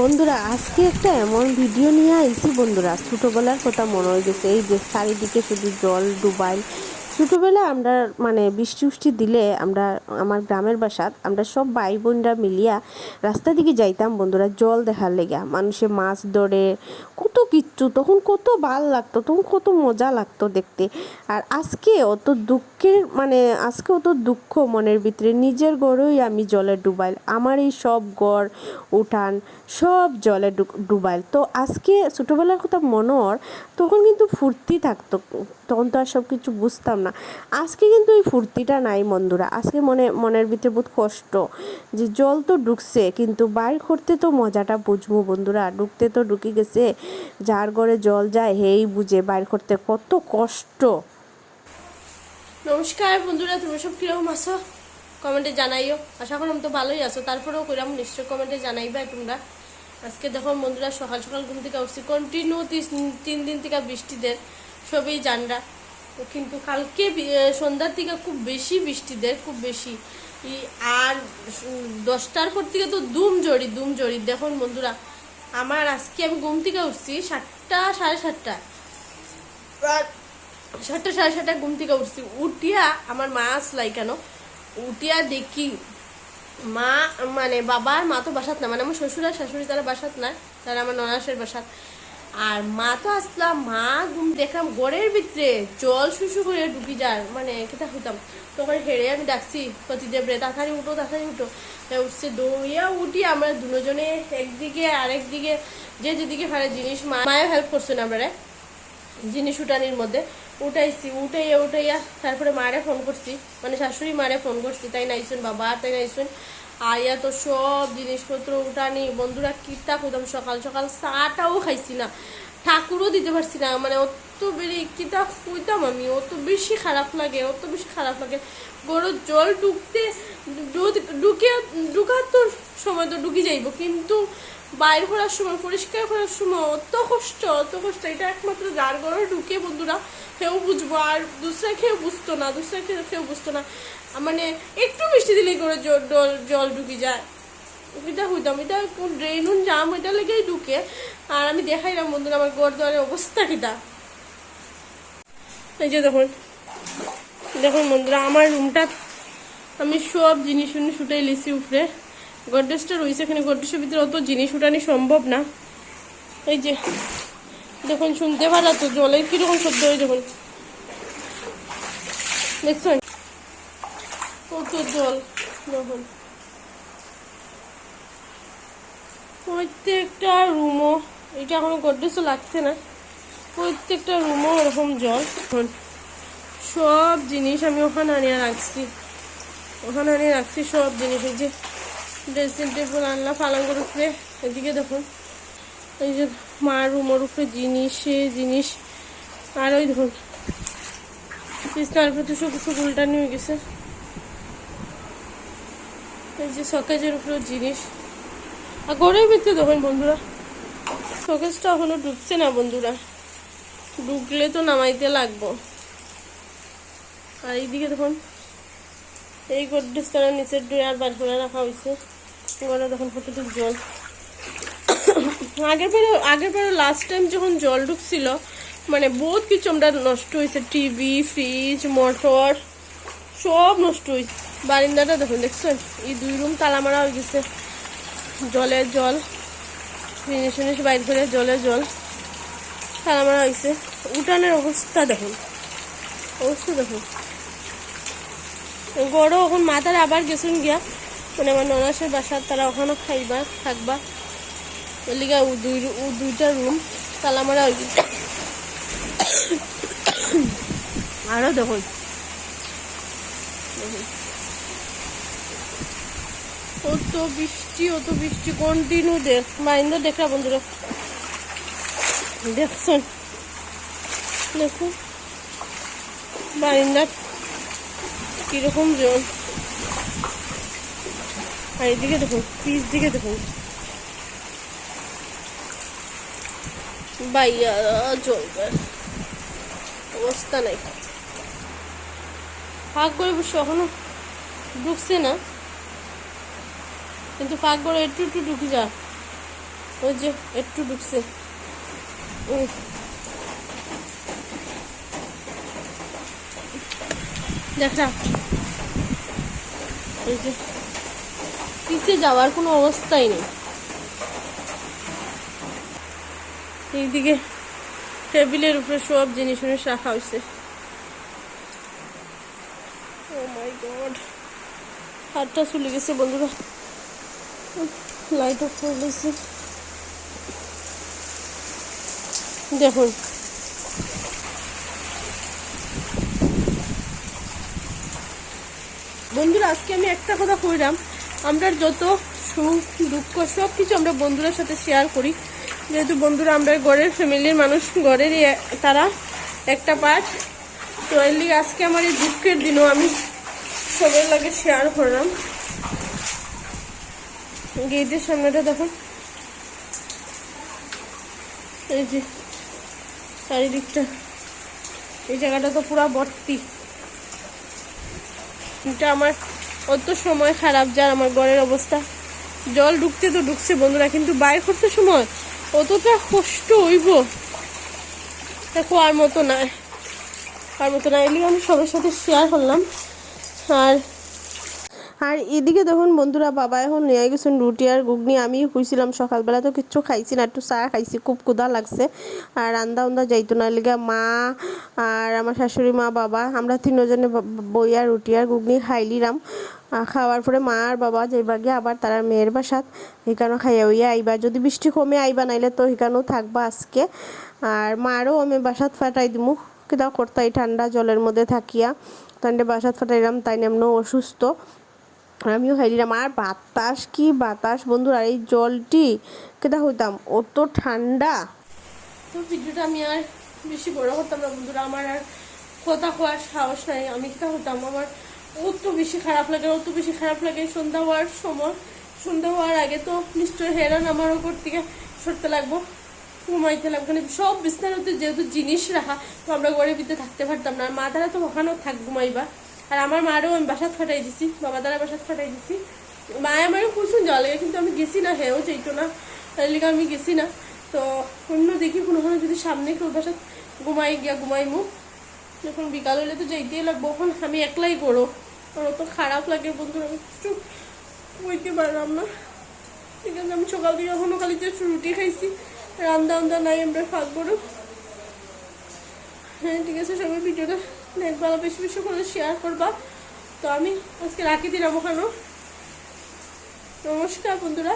বন্ধুরা, আজকে একটা এমন ভিডিও নিয়ে আইছি বন্ধুরা। ছোটোবেলার কথা মনে হয়ে গেছে, এই যে চারিদিকে শুধু জল ডুবাইল ছোটোবেলায় আমরা মানে বৃষ্টি উষ্টি দিলে আমরা, আমার গ্রামের বাসাত আমরা সব ভাই বোনরা মিলিয়া রাস্তা দিকে যাইতাম বন্ধুরা, জল দেখার লেগা। মানুষে মাছ ধরে, কত কিচ্ছু, তখন কত ভালো লাগতো, তখন কত মজা লাগতো দেখতে। আর আজকে অত দুঃখের মানে আজকে অত দুঃখ মনের ভিতরে, নিজের গড়েই আমি জলে ডুবাইল, আমার এই সব গড়, উঠান, সব জলে ডুবাইল। তো আজকে ছোটোবেলার কথা মনে হর তখন কিন্তু ফুর্তি থাকতো। তখন তো আর সব কিছু বুঝতাম না। আজকে কিন্তু এই ফুর্তিটা নাই বন্ধুরা। আজকে মনে, মনের ভিতরে বহুত কষ্ট। যে জল তো ঢুকছে, কিন্তু বাইর করতে তো মজাটা বুঝব বন্ধুরা। ঢুকতে তো ঢুকে গেছে, যার ঘরে জল যায় হেই বুঝে বাইর করতে। কত কষ্ট। নমস্কার বন্ধুরা, তুমি সব কীরকম আছো? কমেন্টে জানাইও। আশা করলাম তো ভালোই আছো। তারপরেও কইরাম নিশ্চয় কমেন্টে জানাইবা তোমরা। আজকে দেখো বন্ধুরা, সকাল সকাল ঘুম থেকে উঠছি। কন্টিনিউ তিন দিন থেকে বৃষ্টি দেয় সবই জানরা। কিন্তু কালকে সন্ধ্যার থেকে খুব বেশি বৃষ্টি দেয়, খুব বেশি। আর দশটার পর থেকে তো দুম জড়ি দুম জড়ি। দেখুন বন্ধুরা, আমার আজকে আমি ঘুম থেকে উঠছি সাতটা, সাড়ে সাতটা সাতটা, সাড়ে সাতটা ঘুম থেকে উঠছি। উঠিয়া আমার মা আসলাই কেন? উঠিয়া দেখি মা মানে বাবার মা তো বাসাত না মানে আমার শ্বশুর আর শাশুড়ি তারা বাসাত না তারা আমার ননাসের বাসাত। আর মা তো আসলাম মা ঘুম দেখলাম গড়ের ভিতরে, জল শুশু করে ঢুকি যার মানে কেটা হইতাম। তখন হেরে আমি ডাকছি সতীদেব রে, তাড়াতাড়ি উঠো তাড়াতাড়ি উঠো। উঠছে, দৌড়িয়া উঠি আমরা দুজনে একদিকে আরেক দিকে যে যেদিকে পারে জিনিস, মা মায়ের হেল্প করছেন আমরা, জিনিস উঠানির মধ্যে। উঠাইছি, উঠাইয়া উঠাইয়া, তারপরে মারে ফোন করছি মানে শাশুড়ি মারে ফোন করছি, তাই নাইছেন বাবা, তাই নাইছেন আইয়া তো সব জিনিসপত্র উঠানি। বন্ধুরা কীটা খুদাম সকাল সকাল চাটাও খাইছি না। ঠাকুরও দিতে পারছি না মানে অত বেরি কীটা খুঁজতাম আমি? অত বেশি খারাপ লাগে, অত বেশি খারাপ লাগে। গরুর জল ঢুকতে ঢুকে ঢুকার তো সময় তো ঢুকি যাইব, কিন্তু বাইর করার সময়, পরিষ্কার করার সময় অত কষ্ট অত কষ্ট। এটা একমাত্র যার ঘরে ঢুকে বন্ধুরা কেউ বুঝব। আর দুসরা কেউ বুঝতো না, দুসরা কেউ বুঝতো না। মানে একটু বৃষ্টি দিলেই করে জল জল- ঢুকি যায়। এটা হইতাম এটা কোন ড্রেনুন জাম এটা লেগেই ঢুকে। আর আমি দেখাইলাম বন্ধুরা আমার ঘর দুয়ারের অবস্থা কিটা। এই যে দেখুন দেখুন বন্ধুরা, আমার রুমটা আমি সব জিনিস উনিস উঠাই লিছি উপরে। গডরেজটা রয়েছে এখানে। গডরেজের ভিতরে অত জিনিস উঠানি সম্ভব না। এই যে দেখুন শুনতে পারা তো জলের কীরকম শব্দ হয় দেখুন। দেখছেন? কত জল দেখুন। প্রত্যেকটা রুমও এটা এখনও গডরেজও লাগছে না। প্রত্যেকটা রুমও এরকম জল দেখুন, সব জিনিস আমি ওখানে আনিয়ে রাখছি। ওখানে আনিয়ে রাখছি সব জিনিস এই যে ড্রেসিং টেবিল আনলাম পালঙ্গের উপরে। এদিকে দেখুন, এই যে মার রুমের উপরে জিনিস জিনিস। আর ওই দেখুন বিছনার তো সব সব উল্টানি হয়ে গেছে। এই যে সকেজের উপরে জিনিস। আর গড়ের ভিতরে দেখুন বন্ধুরা শোকেসটা এখনও ঢুকছে না বন্ধুরা। ঢুকলে তো নামাইতে লাগবো। আর এইদিকে দেখুন এই গোড্রেজটা নিচের ড্রয়ার বার করে রাখা হয়েছে এবারে দেখুন কতটুকু জল। আগের বারে আগের বারে লাস্ট টাইম যখন জল ঢুকছিল মানে বহুত কিছু আমরা নষ্ট হয়েছে টিভি ফ্রিজ মোটর সব নষ্ট হয়েছে বারিন্দাটা দেখুন, দেখছেন? এই দুই রুম তালা মারা হয়ে গেছে। জলের জল জিনিস জিনিস বাইর করে জলের জল তালা মারা হয়েছে উঠানের অবস্থা দেখুন। অবস্থা দেখুন। গড়ও এখন মাতার আবার গেছুন গিয়া। মানে আমার ননাসের বাসার তারা ওখানে খাইবা থাকবা। এলিগা ও দুই ও দুইটা রুম তালা মারা হয়ে গেছে আরও দেখুন। অত বৃষ্টি অত বৃষ্টি কন্টিনিউ দেখ মাইন্দ দেখা বন্ধুরা। দেখছেন? দেখুন। বারিন্দার কীরকম জল? আর এদিকে দেখুন পিস দিকে দেখুন বাইয়া চলবে অবস্থা নাই। ফাঁক করে বসে এখনও? ঢুকছে না? কিন্তু ফাঁক করে একটু একটু ঢুকে যা। ওই যে, একটু ঢুকছে। দেখা। এই যে পিছিয়ে যাওয়ার কোনো অবস্থাই নেই। এইদিকে টেবিলের উপরে সব জিনিস জিনিস রাখা হয়েছে ও মাই হাতটা চলে গেছে বন্ধুরা। লাইট অফ করে দেখুন বন্ধুরা, আজকে আমি একটা কথা কইলাম। আমরা যত সুখ, দুঃখ সব কিছু আমরা বন্ধুদের সাথে শেয়ার করি। যেহেতু বন্ধুরা, আমরা ঘরের ফ্যামিলির মানুষ, ঘরেরই তারা একটা পার্ট তো এর লিগে আজকে আমার এই দুঃখের দিনও আমি সবার লাগে শেয়ার করলাম। গেটের সামনেটা দেখুন এই যে চারিদিকটা। এই জায়গাটা তো পুরা ভর্তি। এটা আমার অত সময় খারাপ, যার আমার ঘরের অবস্থা। জল ঢুকতে তো ঢুকছে বন্ধুরা, কিন্তু বাইর করতে সময় অতটা কষ্ট হইব। দেখো, আর মতো না, আর মতো না। এগুলো আমি সবার সাথে শেয়ার করলাম। আর আর এদিকে দেখুন বন্ধুরা বাবা এখন নিয়ে গেছেন রুটি আর ঘুগনি। আমি খুঁজছিলাম সকালবেলা তো কিচ্ছু খাইছি না একটু চা খাইছি খুব ক্ষুধা লাগছে। আর রান্দা উন্দা যাইতো না লিগা মা আর আমার শাশুড়ি মা বাবা আমরা তিনজনে ব- বই আর রুটি আর ঘুগনি খাইলিরাম। আহ, খাওয়ার পরে মা আর বাবা যাইবা গিয়ে আবার তারা মেয়ের বাসাত সেখানেও খাইয়া হইয়া আইবা। যদি বৃষ্টি কমে আইবা নাইলে তো সেখানেও থাকবা আজকে। আর মারও আমি বাসাত ফাটাই দিমু কিতা করতাই ঠান্ডা জলের মধ্যে থাকিয়া। তান্ডে বাসাত ফাটাইলাম তাই এমনও অসুস্থ। আমিও খাইলাম আর বাতাস কি বাতাস বন্ধুরা এই জলটি কেটা হইতাম? অত ঠান্ডা। তো ভিডিওটা আমি আর বেশি বড় করতাম না বন্ধুরা। আমার আর কথা হওয়ার সাহস নাই। আমি কি হতাম? আমার অত বেশি খারাপ লাগে, অত বেশি খারাপ লাগে। সন্ধ্যা হওয়ার সময়, সন্ধ্যা হওয়ার আগে তো নিশ্চয়ই হেরান আমার ওপর থেকে সরতে লাগবো, ঘুমাইতে লাগবে। মানে সব মধ্যে যেহেতু জিনিস রাখা, তো আমরা ঘরের ভিতরে থাকতে পারতাম না। আর মা তারা তো ওখানেও থাক ঘুমাইবা। আর আমার মারও আমি বাসাত ফাটাই দিছি, বাবা তারা বাসাত ফাটাই দিছি। মা আমারও কুসুন জল, কিন্তু আমি গেছি না, হেও চাইতো না। তার লিগে আমি গেছি না। তো অন্য দেখি কোনো কোনো যদি সামনে কেউ বাসাত ঘুমাই গিয়া ঘুমাইমু। যখন বিকাল হলে তো যাইতেই লাগবো, এখন আমি একলাই করো আর অত খারাপ লাগে বন্ধুরা, আমি কিছু বইতে পারলাম না। ঠিক আছে আমি সকাল থেকে এখনও খালি যে রুটি খাইছি। রান্দা আন্দা নাই, আমরা হ্যাঁ ঠিক আছে, সবাই ভিডিওটা দেখবা বেশি বেশি করে শেয়ার করবা। তো আমি আজকে রাখি দিলাম ওখানেও। নমস্কার বন্ধুরা।